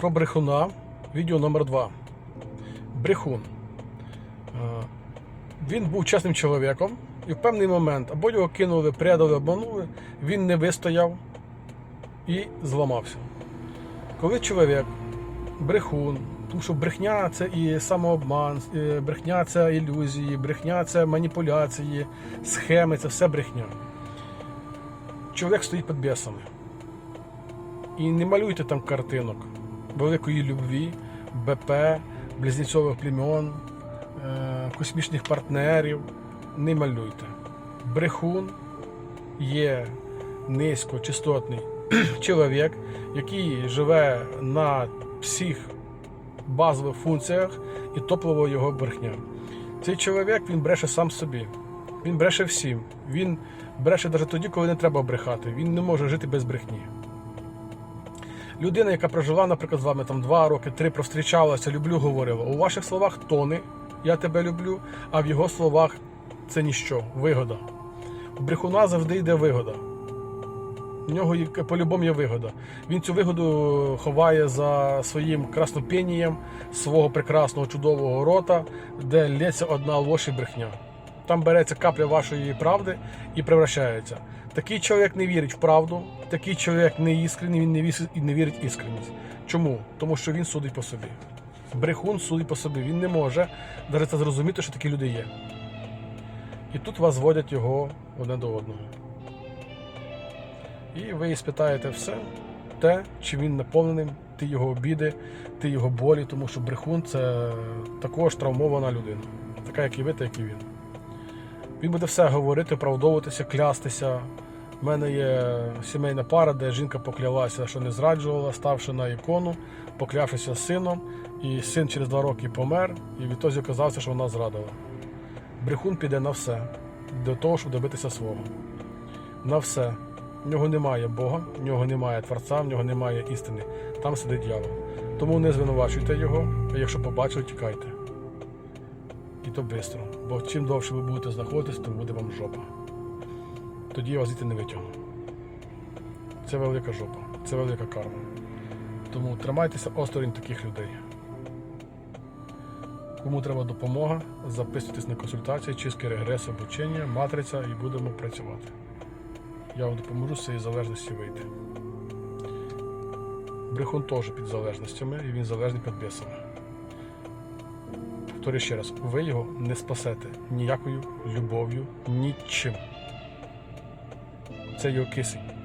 Про брехуна. Відео номер 2 Брехун. Е, Він був чесним чоловіком, і в певний момент або його кинули, предали, обманули, він не вистояв і зламався. Коли чоловік, брехун, тому що брехня це і самообман, е, брехня це ілюзії, брехня це маніпуляції, схеми, це все брехня. Чоловік стоїть під бісами. І не малюйте там картинок великої любві, БП, близнецових племен, е, космічних партнерів. Не малюйте. Брехун є низькочастотний чоловік, який живе на всіх базових функціях і топлива його брехня. Цей чоловік він бреше сам собі. Він бреше всім. Він бреше навіть тоді, коли не треба брехати. Він не може жити без брехні. Людина, яка прожила, наприклад, з вами там два роки, три провстрічалася, люблю, говорила. У ваших словах тони, я тебе люблю, а в його словах це ніщо, вигода. У брехуна завжди йде вигода. В нього по-любому є вигода. Він цю вигоду ховає за своїм краснопенієм свого прекрасного чудового рота, де лється одна і брехня. Там береться капля вашої правди і превращається. Такий чоловік не вірить в правду, такий чоловік не іскрений, він не вірить, і не вірить іскреність. Чому? Тому що він судить по собі. Брехун судить по собі. Він не може навіть зрозуміти, що такі люди є. І тут вас зводять його одне до одного. І ви спитаєте все, те, чи він наповнений, ти його обіди, ти його болі, тому що брехун це також травмована людина, така, як і ви, так і він. Він буде все говорити, правдовуватися, клястися. У мене є сімейна пара, де жінка поклялася, що не зраджувала, ставши на ікону, поклявшися сином, і син через два роки помер, і відтоді оказався, що вона зрадила. Брехун піде на все для того, щоб добитися свого. На все. В нього немає Бога, в нього немає Творця, в нього немає істини. Там сидить дьявол. Тому не звинувачуйте його, а якщо побачили, тікайте. І то швидко. Бо чим довше ви будете знаходитись, тим буде вам жопа. Тоді я вас звідти не витягну. Це велика жопа, це велика карма. Тому тримайтеся осторонь таких людей. Кому треба допомога, записуйтесь на консультації, чистки регрес, обучення, матриця і будемо працювати. Я вам допоможу з цієї залежності вийти. Брехун теж під залежностями і він залежний під бісами. Повторюю ще раз, ви його не спасете ніякою любов'ю, нічим. Це його кисень.